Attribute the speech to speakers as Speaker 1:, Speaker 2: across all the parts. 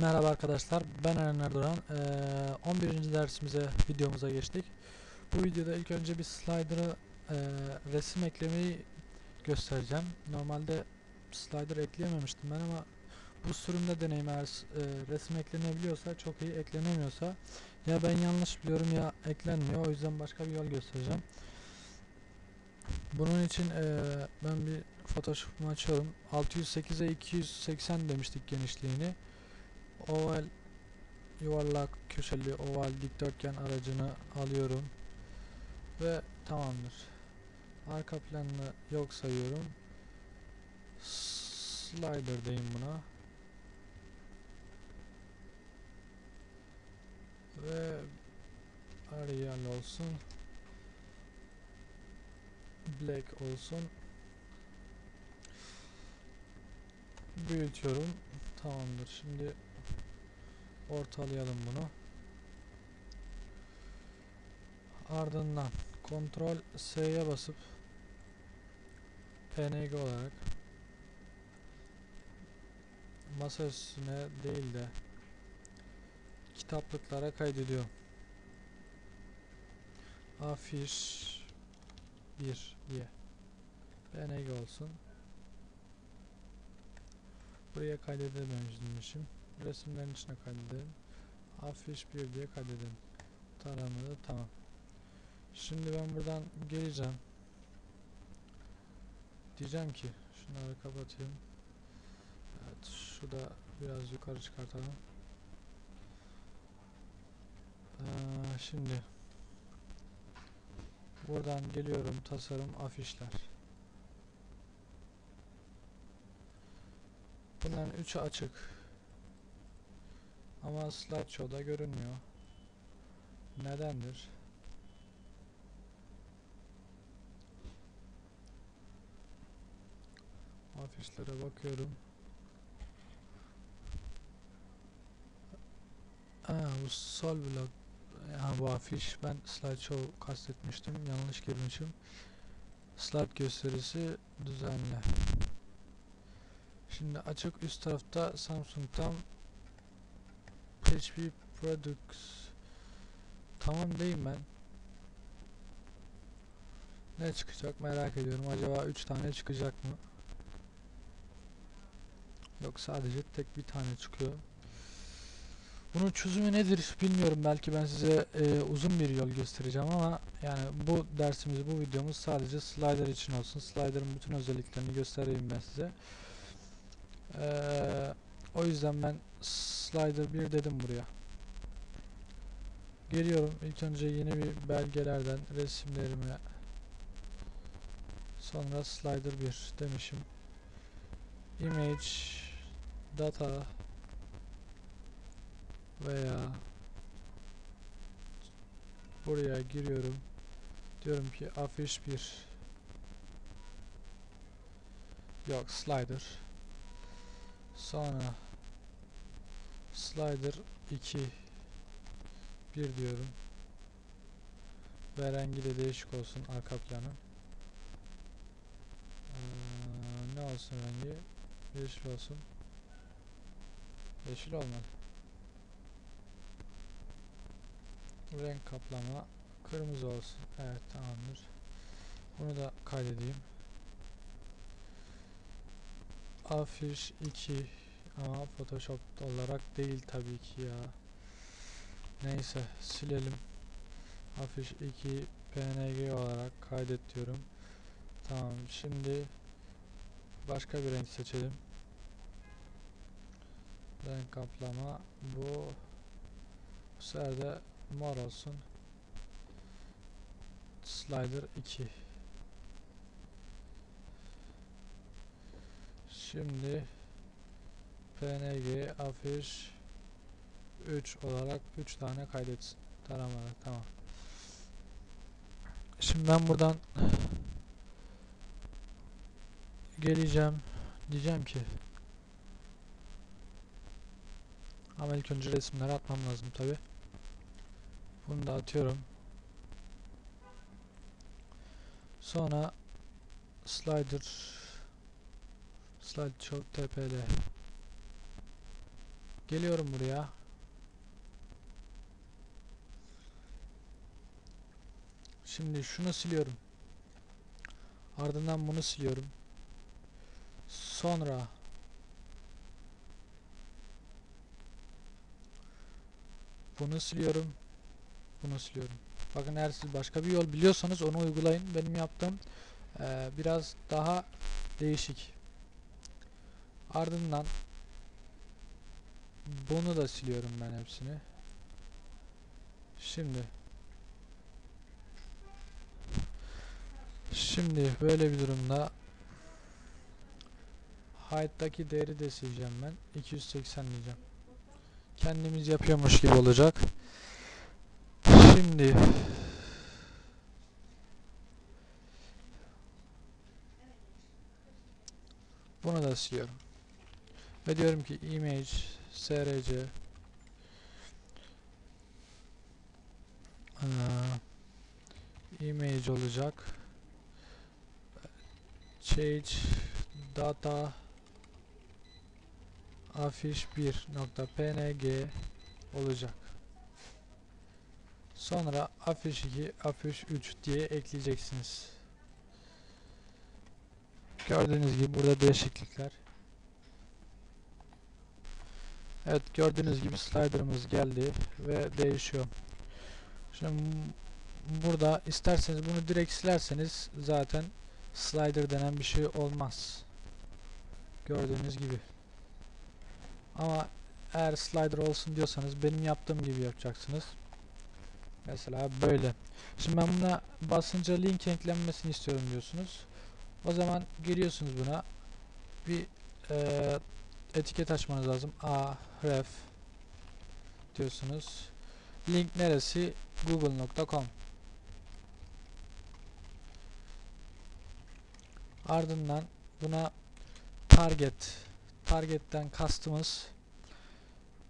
Speaker 1: Merhaba arkadaşlar, ben Eren Erdoğan. Ee, 11. dersimize, videomuza geçtik. Bu videoda ilk önce bir slider'ı e, resim eklemeyi göstereceğim. Normalde slider ekleyememiştim ben ama bu sürümde deneyim eğer e, resim eklenebiliyorsa çok iyi, eklenemiyorsa ya ben yanlış biliyorum ya eklenmiyor. O yüzden başka bir yol göstereceğim. Bunun için e, ben bir Photoshop'umu açıyorum. 608'e 280 demiştik genişliğini oval yuvarlak köşeli oval dikdörtgen aracını alıyorum ve tamamdır. Arka planını yok sayıyorum. Slider diyeyim buna. Ve Arial olsun. Black olsun. Büyütüyorum. Tamamdır. Şimdi ortalayalım bunu. Ardından Ctrl S'ye basıp PNG olarak masa üstüne değil de kitaplıklara kaydediyorum. Afiş 1 diye PNG olsun. Buraya kaydedememişim. Resimlerin içine kaydedelim. Afiş 1 diye kaydedelim. Taramalı tamam. Şimdi ben buradan geleceğim. Diyeceğim ki şunları kapatayım. Evet şu da biraz yukarı çıkartalım. Ee, şimdi buradan geliyorum tasarım afişler. Bunların üçü açık. Ama slideshow'da görünmüyor. Nedendir? Afişlere bakıyorum. Aa, bu sol blok. Ha, bu afiş. Ben slideshow kastetmiştim. Yanlış girmişim. Slide gösterisi düzenle. Şimdi açık üst tarafta Samsung'dan PHP Products Tamam deyim ben. Ne çıkacak merak ediyorum. Acaba 3 tane çıkacak mı? Yok sadece tek bir tane çıkıyor. Bunun çözümü nedir bilmiyorum. Belki ben size e, uzun bir yol göstereceğim ama yani bu dersimiz, bu videomuz sadece slider için olsun. Slider'ın bütün özelliklerini göstereyim ben size. Eee o yüzden ben slider 1 dedim buraya. Geliyorum ilk önce yeni bir belgelerden resimlerime sonra slider 1 demişim. Image data veya buraya giriyorum. Diyorum ki afiş 1 yok slider sonra slider 2 1 diyorum. Ve rengi de değişik olsun arka planı Ee, ne olsun rengi? Yeşil olsun. Yeşil olmalı renk kaplama kırmızı olsun. Evet tamamdır. Bunu da kaydedeyim afiş 2 ama photoshop olarak değil tabii ki ya. Neyse silelim. Afiş 2 png olarak kaydet diyorum. Tamam şimdi başka bir renk seçelim. Renk kaplama. Bu bu sefer de mor olsun. Slider 2 şimdi png afiş 3 olarak 3 tane kaydetsin. Taramalı tamam. Şimdi ben buradan geleceğim. Diyeceğim ki ama ilk önce resimleri atmam lazım tabi bunu da atıyorum. Sonra slider slideshow tpl Geliyorum buraya. Şimdi şunu siliyorum. Ardından bunu siliyorum. Sonra bunu siliyorum. Bunu siliyorum. Bakın eğer siz başka bir yol biliyorsanız onu uygulayın. Benim yaptığım eee, biraz daha değişik. Ardından bunu da siliyorum ben hepsini. Şimdi Şimdi böyle bir durumda height'taki değeri de sileceğim ben. 280 diyeceğim. Kendimiz yapıyormuş gibi olacak. Şimdi bunu da siliyorum. Ve diyorum ki image src eee, image olacak. Change data afiş 1.png olacak. Sonra afiş 2, afiş 3 diye ekleyeceksiniz. Gördüğünüz gibi burada değişiklikler. Evet gördüğünüz gibi slider'ımız geldi ve değişiyor. Şimdi burada isterseniz bunu direkt silerseniz zaten slider denen bir şey olmaz. Gördüğünüz gibi. Ama eğer slider olsun diyorsanız benim yaptığım gibi yapacaksınız. Mesela böyle. Şimdi ben buna basınca link eklenmesini istiyorum diyorsunuz. O zaman geliyorsunuz buna. Bir eee, etiket açmanız lazım. A, ref diyorsunuz. Link neresi? google.com Ardından buna target target'ten kastımız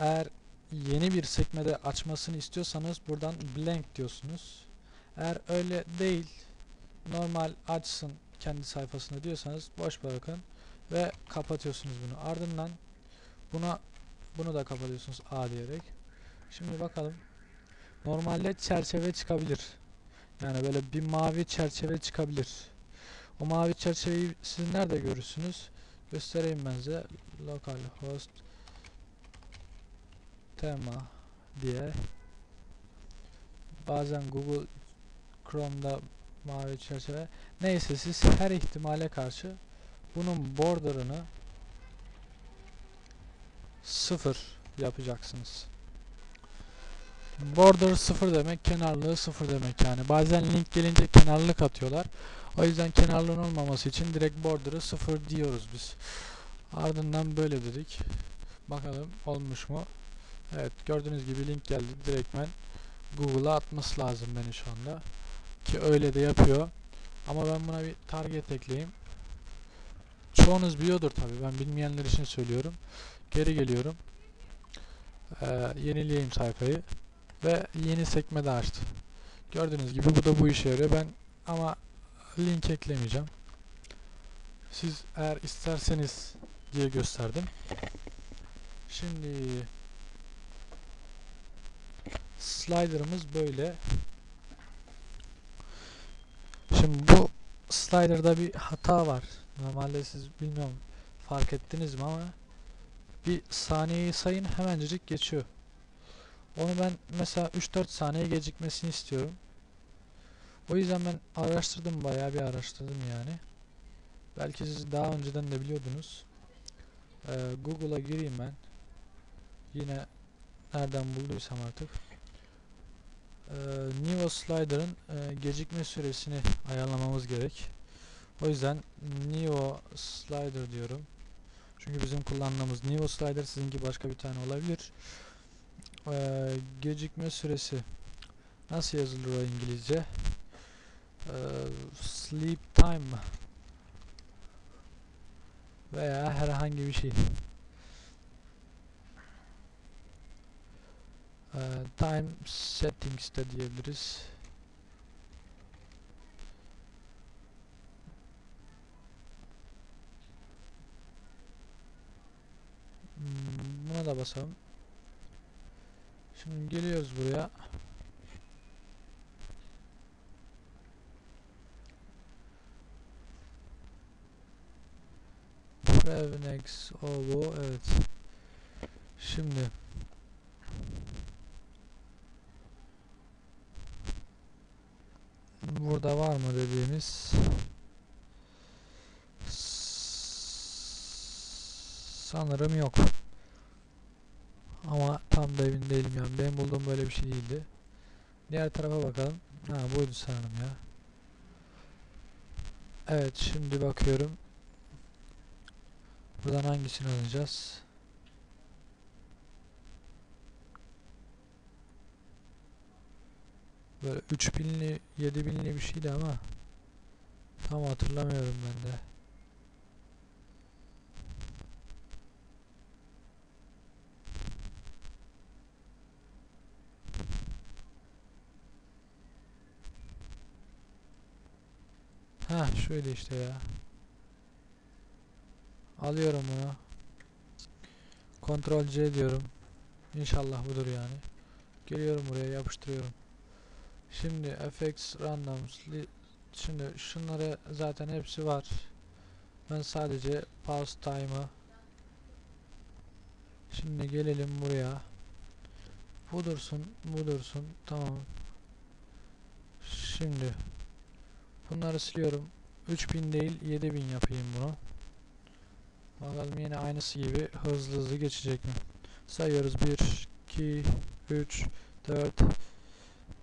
Speaker 1: eğer yeni bir sekmede açmasını istiyorsanız buradan blank diyorsunuz. Eğer öyle değil normal açsın kendi sayfasında diyorsanız boş bırakın ve kapatıyorsunuz bunu. Ardından buna bunu da kapatıyorsunuz A diyerek. Şimdi bakalım. Normalde çerçeve çıkabilir. Yani böyle bir mavi çerçeve çıkabilir. O mavi çerçeveyi siz nerede görürsünüz? Göstereyim ben size. Localhost tema diye bazen Google Chrome'da mavi çerçeve neyse siz her ihtimale karşı bunun border'ını sıfır yapacaksınız. Border sıfır demek kenarlığı sıfır demek yani. Bazen link gelince kenarlık atıyorlar. O yüzden kenarlığın olmaması için direkt border'ı sıfır diyoruz biz. Ardından böyle dedik. Bakalım olmuş mu? Evet gördüğünüz gibi link geldi. Direktmen Google'a atması lazım beni şu anda. Ki öyle de yapıyor. Ama ben buna bir target ekleyeyim. Çoğunuz biliyordur tabi. Ben bilmeyenler için söylüyorum. Geri geliyorum. Ee, yenileyeyim sayfayı. Ve yeni sekme de açtı. Gördüğünüz gibi bu da bu işe yarıyor. Ben ama link eklemeyeceğim. Siz eğer isterseniz diye gösterdim. Şimdi slider'ımız böyle. Şimdi bu slider'da bir hata var. Normalde siz bilmiyorum fark ettiniz mi ama bir saniyeyi sayın hemencecik geçiyor. Onu ben mesela 3-4 saniye gecikmesini istiyorum. O yüzden ben araştırdım bayağı bir araştırdım yani. Belki siz daha önceden de biliyordunuz. Ee, Google'a gireyim ben. Yine nereden bulduysam artık. Ee, Nivo Slider'ın e, gecikme süresini ayarlamamız gerek. O yüzden Nivo Slider diyorum. Çünkü bizim kullandığımız Nivo Slider sizinki başka bir tane olabilir. Ee, gecikme süresi nasıl yazılır o İngilizce? Ee, sleep time veya herhangi bir şey. Ee, time settings de diyebiliriz. Hmm, Buna da basalım. Şimdi geliyoruz buraya. Prevnex o bu evet. Şimdi burada var mı dediğimiz sanırım yok. Ama tam da emin değilim yani. Benim bulduğum böyle bir şey değildi. Diğer tarafa bakalım. Ha buydu sanırım ya. Evet şimdi bakıyorum. Buradan hangisini alacağız? Böyle 3000'li 7000'li bir şeydi ama tam hatırlamıyorum ben de. Ha şöyle işte ya. Alıyorum bunu. Ctrl C diyorum. İnşallah budur yani. Geliyorum buraya yapıştırıyorum. Şimdi FX random şimdi şunları zaten hepsi var. Ben sadece pause time'ı Şimdi gelelim buraya. Bu dursun, bu dursun. Tamam. Şimdi bunları siliyorum. 3000 değil 7000 yapayım bunu. Bakalım yine aynısı gibi hızlı hızlı geçecek mi? Sayıyoruz 1 2 3 4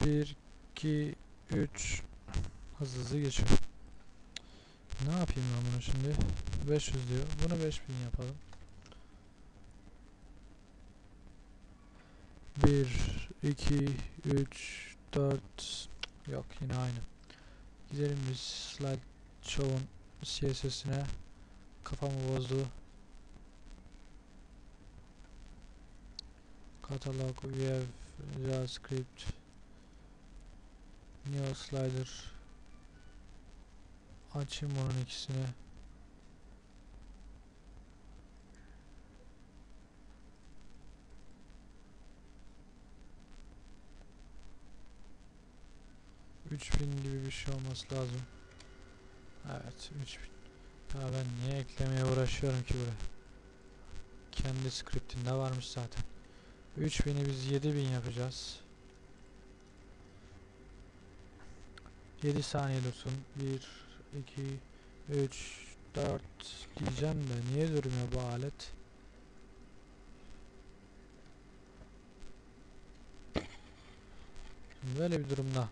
Speaker 1: 1 2 3 hızlı hızlı geçiyor. Ne yapayım ben bunu şimdi? 500 diyor. Bunu 5000 yapalım. 1 2 3 4 yok yine aynı. Gidelim biz slide show'un CSS'ine kafamı bozdu. Catalog we have JavaScript Neo Slider açayım onun ikisini. Üç bin gibi bir şey olması lazım. Evet 3000. Ya ben niye eklemeye uğraşıyorum ki buraya? Kendi scriptinde varmış zaten. 3000'i biz 7000 yapacağız. 7 saniye dursun. 1 2 3 4 diyeceğim de niye durmuyor bu alet? Böyle bir durumda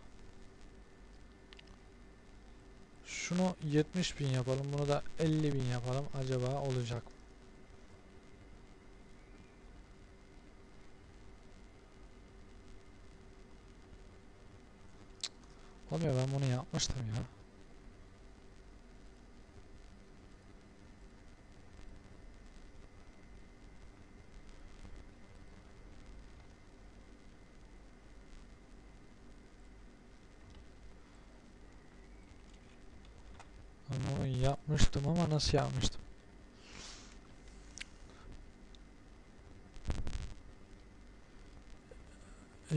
Speaker 1: şunu 70 bin yapalım bunu da 50 bin yapalım acaba olacak mı? Olmuyor ben bunu yapmıştım ya. Onu yapmıştım ama nasıl yapmıştım?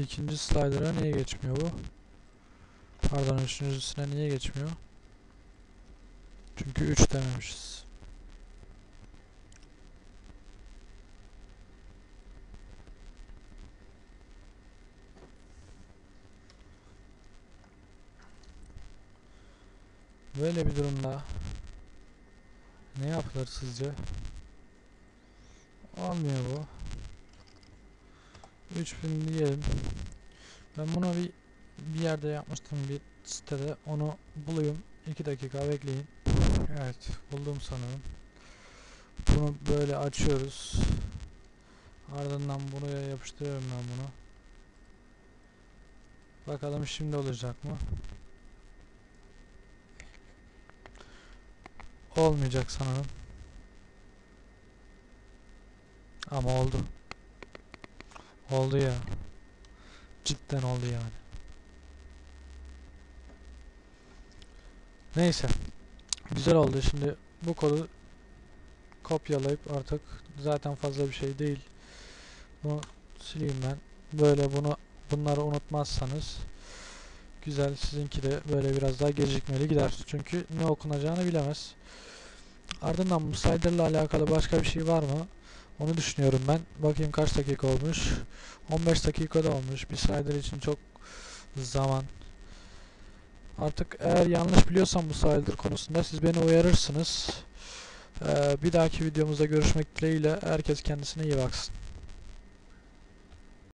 Speaker 1: İkinci slider'a niye geçmiyor bu? Pardon üçüncüsüne niye geçmiyor? Çünkü 3 dememişiz. Böyle bir durumda ne yapılır sizce? Olmuyor bu. 3000 diyelim. Ben bunu bir bir yerde yapmıştım bir sitede. Onu bulayım. 2 dakika bekleyin. Evet, buldum sanırım. Bunu böyle açıyoruz. Ardından buraya yapıştırıyorum ben bunu. Bakalım şimdi olacak mı? Olmayacak sanırım. Ama oldu. Oldu ya. Cidden oldu yani. Neyse. Güzel oldu. Şimdi bu kodu kopyalayıp artık zaten fazla bir şey değil. Bunu sileyim ben. Böyle bunu bunları unutmazsanız güzel sizinki de böyle biraz daha gecikmeli gider. Çünkü ne okunacağını bilemez. Ardından bu slider ile alakalı başka bir şey var mı? Onu düşünüyorum ben. Bakayım kaç dakika olmuş. 15 dakikada olmuş. Bir slider için çok zaman. Artık eğer yanlış biliyorsam bu slider konusunda siz beni uyarırsınız. Ee, bir dahaki videomuzda görüşmek dileğiyle herkes kendisine iyi baksın.